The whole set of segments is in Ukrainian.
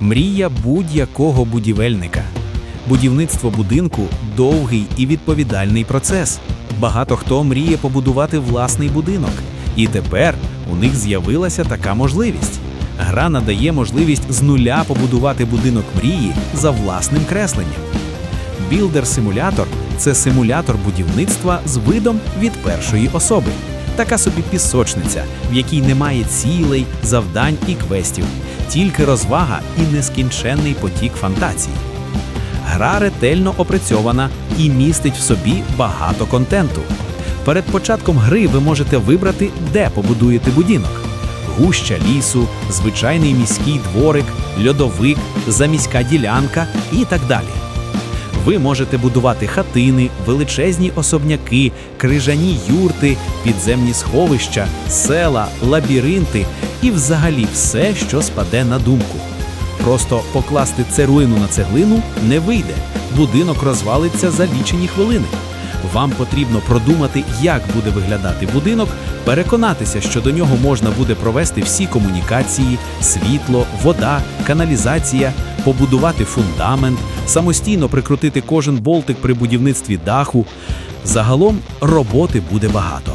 Мрія будь-якого будівельника. Будівництво будинку довгий і відповідальний процес. Багато хто мріє побудувати власний будинок, і тепер у них з'явилася така можливість. Гра надає можливість з нуля побудувати будинок мрії за власним кресленням. Білдер-симулятор це симулятор будівництва з видом від першої особи. Така собі пісочниця, в якій немає цілей, завдань і квестів, тільки розвага і нескінченний потік фантазій. Гра ретельно опрацьована і містить в собі багато контенту. Перед початком гри ви можете вибрати, де побудуєте будинок: гуща лісу, звичайний міський дворик, льодовик, заміська ділянка і так далі. Ви можете будувати хатини, величезні особняки, крижані юрти, підземні сховища, села, лабіринти і взагалі все, що спаде на думку. Просто покласти церуїну на цеглину не вийде. Будинок розвалиться за лічені хвилини. Вам потрібно продумати, як буде виглядати будинок, переконатися, що до нього можна буде провести всі комунікації, світло, вода, каналізація, побудувати фундамент, самостійно прикрутити кожен болтик при будівництві даху. Загалом роботи буде багато.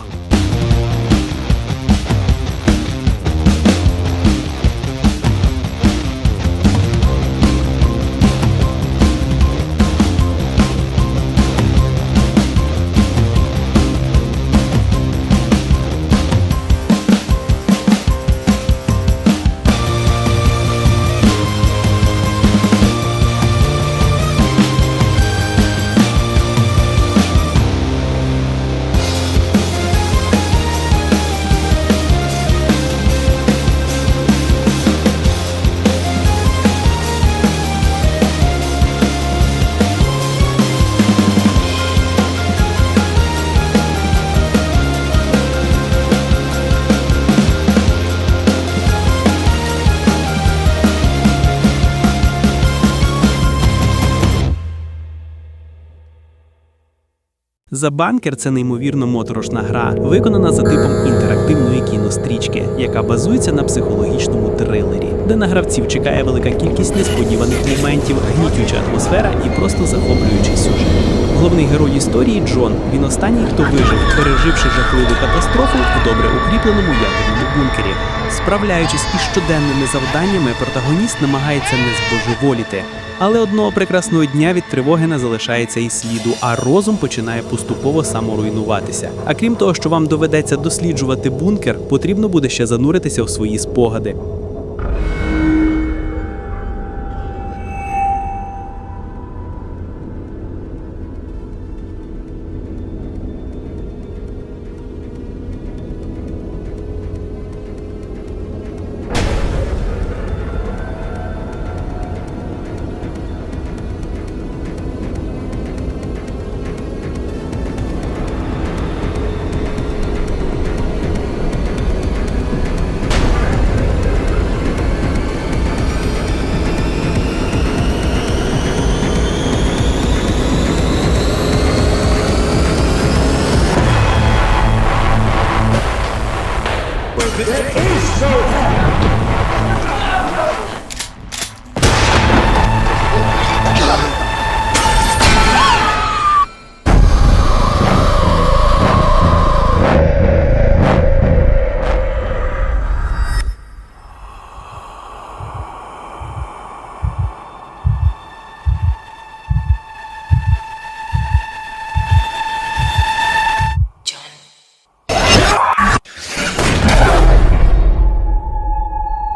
Забанкер це неймовірно моторошна гра, виконана за типом інтерактивної кінострічки, яка базується на психологічному трилері, де на гравців чекає велика кількість несподіваних моментів, гнітюча атмосфера і просто захоплюючий сюжет. Головний герой історії Джон. Він останній, хто вижив, переживши жахливу катастрофу в добре укріпленому ядерному бункері. Справляючись із щоденними завданнями, протагоніст намагається не збожеволіти. Але одного прекрасного дня від тривоги не залишається і сліду, а розум починає поступово саморуйнуватися. А крім того, що вам доведеться досліджувати бункер, потрібно буде ще зануритися в свої спогади. There is no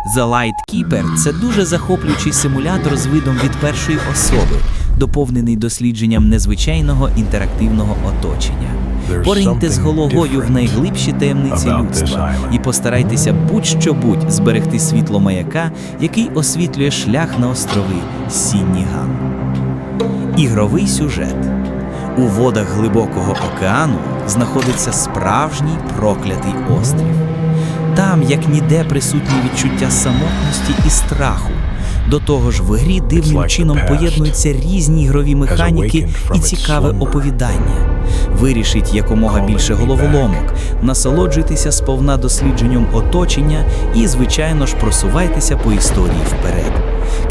The Lightkeeper – це дуже захоплюючий симулятор з видом від першої особи, доповнений дослідженням незвичайного інтерактивного оточення. Пориньте з головою в найглибші таємниці людства і постарайтеся будь-що будь зберегти світло маяка, який освітлює шлях на острови Сінніган. Ігровий сюжет. У водах глибокого океану знаходиться справжній проклятий острів. Там, як ніде, присутні відчуття самотності і страху. До того ж, в грі дивним чином поєднуються різні ігрові механіки і цікаве оповідання. Вирішіть якомога більше головоломок, насолоджуйтеся сповна дослідженням оточення і, звичайно ж, просувайтеся по історії вперед.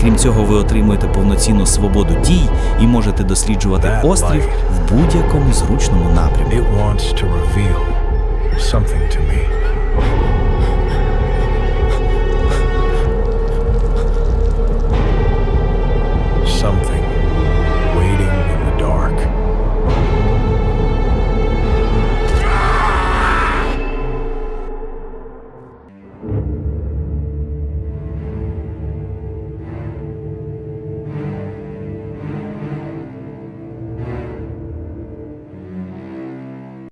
Крім цього, ви отримуєте повноцінну свободу дій і можете досліджувати острів в будь-якому зручному напрямку.